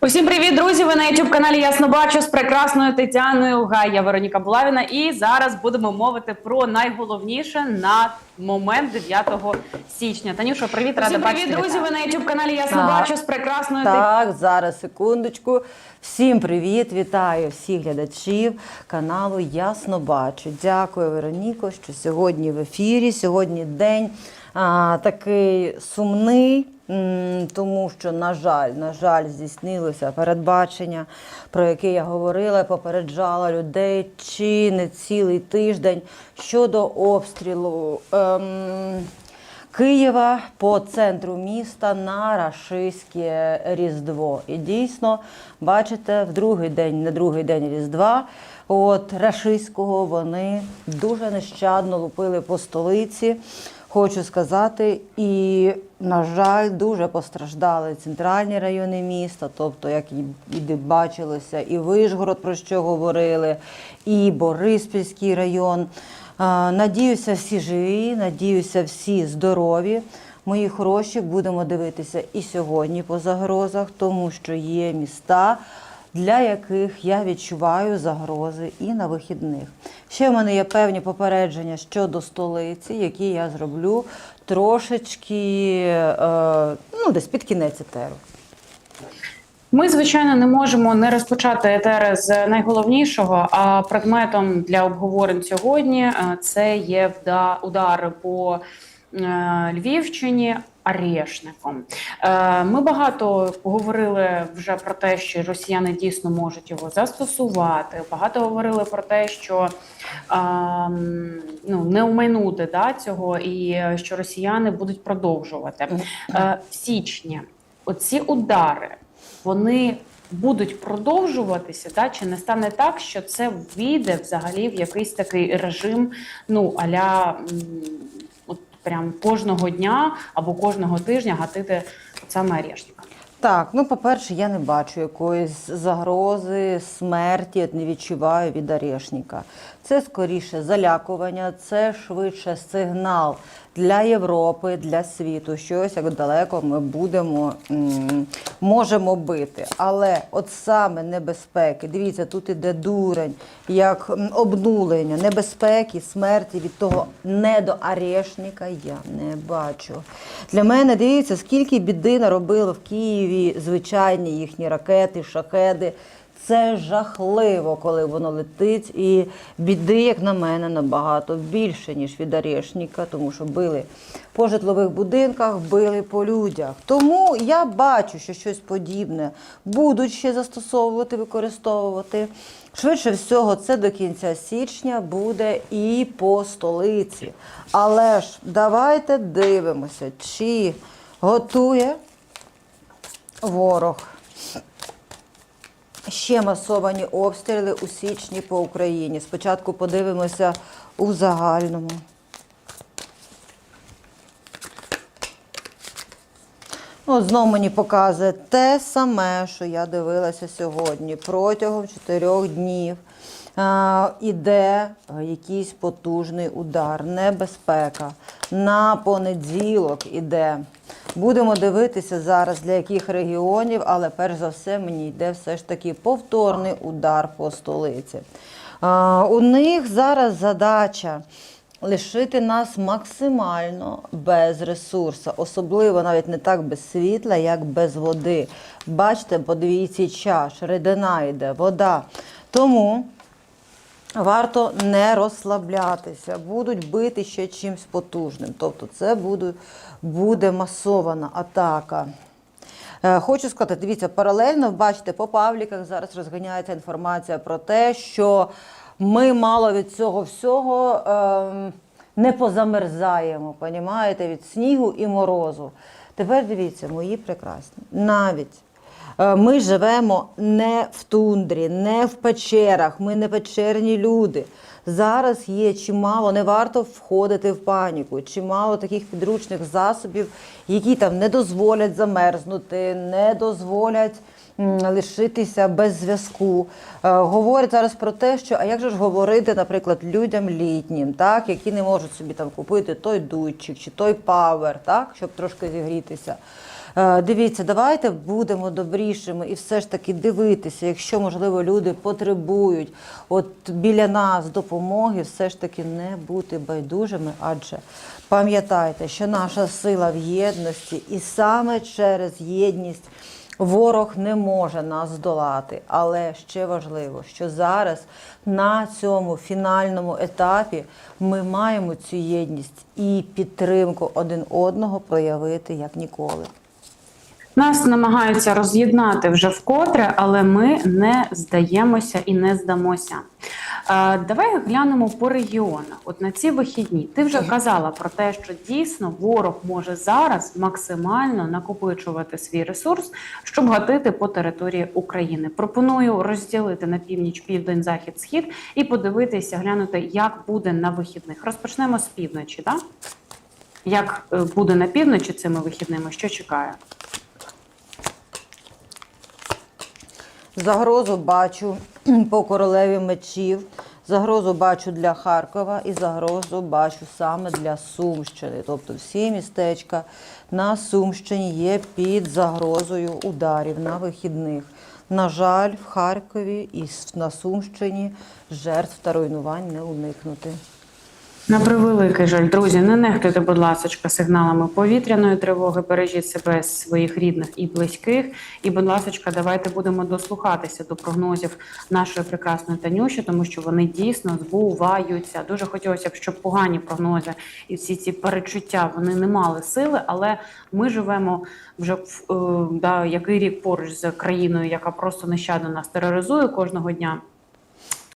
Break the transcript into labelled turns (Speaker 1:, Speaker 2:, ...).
Speaker 1: Усім привіт, друзі! Ви на youtube каналі Ясно Бачу з прекрасною Тетяною Гай. Я Вероніка Булавіна. І зараз будемо мовити про найголовніше на момент 9 січня. Танюша, привіт, рада
Speaker 2: Усім
Speaker 1: бачити.
Speaker 2: привіт,
Speaker 1: друзі! Ви на youtube каналі Ясно
Speaker 2: Так.
Speaker 1: Бачу з прекрасною.
Speaker 2: Так, зараз секундочку. Всім привіт! Вітаю всіх глядачів каналу Ясно Бачу. Дякую, Вероніко, що сьогодні в ефірі. Сьогодні день а, такий сумний. Тому що, на жаль, на жаль, здійснилося передбачення, про яке я говорила, попереджала людей чи не цілий тиждень щодо обстрілу ем, Києва по центру міста на рашистське Різдво. І дійсно, бачите, в другий день, не другий день Різдва, от рашистського вони дуже нещадно лупили по столиці. Хочу сказати, і, на жаль, дуже постраждали центральні райони міста, тобто, як і бачилося, і Вишгород, про що говорили, і Бориспільський район. Надіюся, всі живі, надіюся, всі здорові. Мої хороші, будемо дивитися і сьогодні по загрозах, тому що є міста, для яких я відчуваю загрози і на вихідних. Ще в мене є певні попередження щодо столиці, які я зроблю трошечки е, ну, десь під кінець етеру.
Speaker 1: Ми, звичайно, не можемо не розпочати етери з найголовнішого. А предметом для обговорень сьогодні е, це є удари по е, Львівщині. Арешником Е, ми багато говорили вже про те, що росіяни дійсно можуть його застосувати. Багато говорили про те, що е, ну не оминути да, цього, і що росіяни будуть продовжувати Е, в січні. Оці удари вони будуть продовжуватися, да? чи не стане так, що це війде взагалі в якийсь такий режим, ну аля прям кожного дня або кожного тижня гатити саме Орешника.
Speaker 2: Так, ну по-перше, я не бачу якоїсь загрози, смерті, не відчуваю від Орешника. Це скоріше залякування, це швидше сигнал для Європи, для світу. що ось як далеко ми будемо можемо бити. Але от саме небезпеки, дивіться, тут іде дурень, як обнулення, небезпеки, смерті від того недоарешника я не бачу. Для мене дивіться, скільки біди наробили в Києві звичайні їхні ракети, шахеди. Це жахливо, коли воно летить, і біди, як на мене, набагато більше, ніж від Орешника, тому що били по житлових будинках, били по людях. Тому я бачу, що щось подібне будуть ще застосовувати, використовувати. Швидше всього, це до кінця січня буде і по столиці. Але ж давайте дивимося, чи готує ворог ще масовані обстріли у січні по Україні. Спочатку подивимося у загальному. Ну, знову мені показує те саме, що я дивилася сьогодні. Протягом чотирьох днів іде якийсь потужний удар, небезпека. На понеділок іде. Будемо дивитися зараз для яких регіонів, але перш за все мені йде все ж таки повторний удар по столиці. У них зараз задача лишити нас максимально без ресурсу, особливо навіть не так без світла, як без води. Бачите, по двійці чаш, рідина йде, вода. Тому варто не розслаблятися, будуть бити ще чимось потужним. Тобто це буде, буде масована атака. Е, Хочу сказати, дивіться, паралельно, бачите, по пабліках зараз розганяється інформація про те, що ми мало від цього всього ем, не позамерзаємо, понімаєте, від снігу і морозу. Тепер дивіться, мої прекрасні, навіть Е, Ми живемо не в тундрі, не в печерах, ми не печерні люди. Зараз є чимало, не варто входити в паніку, чимало таких підручних засобів, які там не дозволять замерзнути, не дозволять лишитися без зв'язку. Е, Говорять зараз про те, що а як же ж говорити, наприклад, людям літнім, так, які не можуть собі там купити той дуйчик чи той павер, так, щоб трошки зігрітися. Е, Дивіться, давайте будемо добрішими і все ж таки дивитися, якщо можливо люди потребують от біля нас допомоги, все ж таки не бути байдужими, адже пам'ятайте, що наша сила в єдності, і саме через єдність ворог не може нас здолати. Але ще важливо, що зараз на цьому фінальному етапі ми маємо цю єдність і підтримку один одного проявити як ніколи.
Speaker 1: Нас намагаються роз'єднати вже вкотре, але ми не здаємося і не здамося. Е, Давай глянемо по регіонах. От на ці вихідні ти вже казала про те, що дійсно ворог може зараз максимально накопичувати свій ресурс, щоб гатити по території України. Пропоную розділити на північ, південь, захід, схід і подивитися, глянути, як буде на вихідних. Розпочнемо з півночі, так? Як е, буде на півночі цими вихідними? Що чекає?
Speaker 2: Загрозу бачу по королеві мечів, загрозу бачу для Харкова і загрозу бачу саме для Сумщини. Тобто всі містечка на Сумщині є під загрозою ударів на вихідних. На жаль, в Харкові і на Сумщині жертв та руйнувань не уникнути.
Speaker 1: На превеликий жаль, друзі, не нехтуйте, будь ласка, сигналами повітряної тривоги, бережіть себе, своїх рідних і близьких. І, будь ласка, давайте будемо дослухатися до прогнозів нашої прекрасної Танюші, тому що вони дійсно збуваються. Дуже хотілося б, щоб погані прогнози і всі ці перечуття вони не мали сили, але ми живемо вже в е, да, який рік поруч з країною, яка просто нещадно нас тероризує кожного дня.